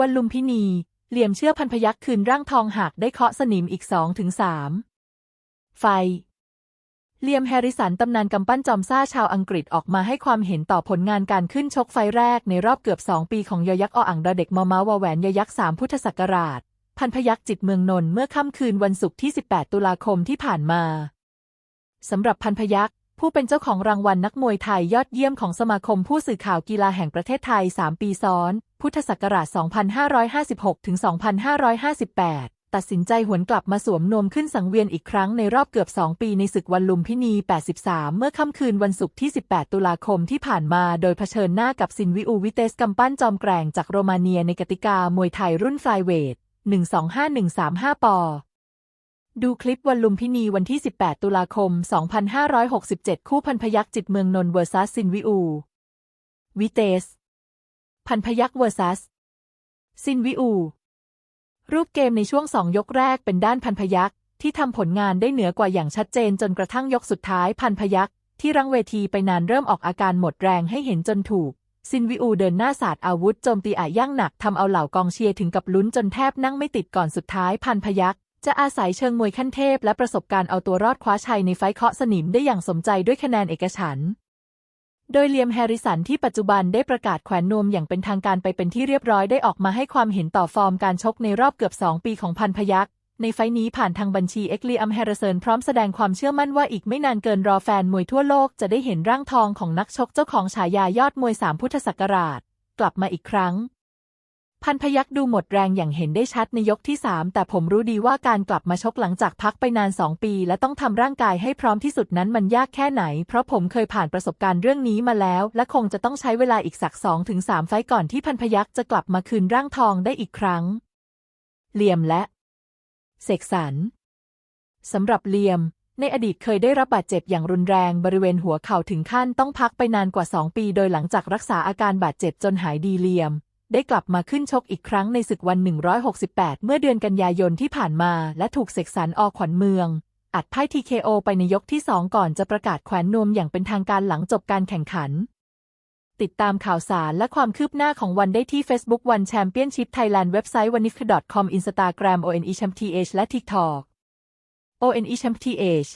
วันลุมพินี เหลี่ยมเชื่อพันพยักคืนร่างทองหากได้เคาะสนิมอีกสองถึงสามไฟเลียมแฮริสันตำนานกำปั้นจอมซ่าชาวอังกฤษออกมาให้ความเห็นต่อผลงานการขึ้นชกไฟแรกในรอบเกือบ 2 ปีของยอยักษ์ออ่างดอเด็กมอมาวาแหวนยอยักษ์3พุทธศักราช พันพยักจิตเมืองนนท์เมื่อค่ำคืนวันศุกร์ที่ 18 ตุลาคมที่ผ่านมาสำหรับพันพยัก ผู้เป็นเจ้าของรางวัลนักมวยไทยยอดเยี่ยมของสมาคมผู้สื่อข่าวกีฬาแห่งประเทศไทย 3 ปีซ้อน พุทธศักราช 2556 ถึง 2558 ตัดสินใจหวนกลับมาสวมนวมขึ้นสังเวียนอีกครั้งในรอบเกือบ 2 ปีในศึกวันลุมพินี 83 เมื่อค่ำคืนวันศุกร์ที่ 18 ตุลาคมที่ผ่านมาโดยเผชิญหน้ากับซินวิอูวิเตสกำปั้นจอมแกร่งจากโรมาเนียในกติกามวยไทยรุ่นไฟเวท 125135 ปอ ดูคลิปวันลุมพินีวันที่ 18 ตุลาคม 2567 คู่พันพยักจิตเมืองนนเวอร์ซัสซินวิอู วิเตส พันพยักเวอร์ซัส ซินวิอู รูปเกมในช่วงสองยกแรกเป็นด้านพันพยักที่ทำผลงานได้เหนือกว่าอย่างชัดเจนจนกระทั่งยกสุดท้ายพันพยักที่รังเวทีไปนานเริ่มออกอาการหมดแรงให้เห็นจนถูก ซินวิอูเดินหน้าสาดอาวุธโจมตีอาย่างหนักทำเอาเหล่ากองเชียร์ถึงกับลุ้นจนแทบนั่งไม่ติดก่อนสุดท้ายพันพยัก จะอาศัยเชิงมวยขั้นเทพและประสบการณ์เอาตัวรอดคว้าชัยในไฟเคาะสนิมได้อย่างสมใจด้วยคะแนนเอกฉันท์โดยเลียมแฮริสันที่ปัจจุบันได้ประกาศแขวนนวมอย่างเป็นทางการไปเป็นที่เรียบร้อยได้ออกมาให้ความเห็นต่อฟอร์มการชกในรอบเกือบ 2 ปีของพันพยักในไฟนี้ผ่านทางบัญชีเอ็กลีอัมแฮร์เซนพร้อมแสดงความเชื่อมั่นว่าอีกไม่นานเกินรอแฟนมวยทั่วโลกจะได้เห็นร่างทองของนักชกเจ้าของฉายายอดมวยสามพุทธศักราช กลับมาอีกครั้ง พันพยักดูหมดแรงอย่างเห็นได้ชัดในยกที่3แต่ผมรู้ดีว่าการกลับมาชกหลังจากพักไปนาน2ปี และต้องทำร่างกายให้พร้อมที่สุดนั้นมันยากแค่ไหน เพราะผมเคยผ่านประสบการณ์เรื่องนี้มาแล้ว และคงจะต้องใช้เวลาอีกสัก2-3ไฟต์ก่อนที่พันพยักจะกลับมาคืนร่างทองได้อีกครั้งเหลี่ยมและเสกสรรสำหรับเหลี่ยม ในอดีตเคยได้รับบาดเจ็บอย่างรุนแรงบริเวณหัวเข่าถึงขั้นต้องพักไปนานกว่า 2 ปี โดยหลังจากรักษาอาการบาดเจ็บจนหายดีเหลี่ยม ได้กลับมาขึ้นชกอีกครั้งในศึกวัน 168 เมื่อเดือนกันยายนที่ผ่านมา และถูกเสกสรรอขวัญเมือง อัดไพ่ TKO ไปในยกที่ 2 ก่อนจะประกาศแขวนนวมอย่างเป็นทางการหลังจบการแข่งขัน ติดตามข่าวสารและความคืบหน้าของวันได้ที่ Facebook One Championship Thailand เว็บไซต์ wanifk.com Instagram o n e champ t h และ TikTok o n e champ t h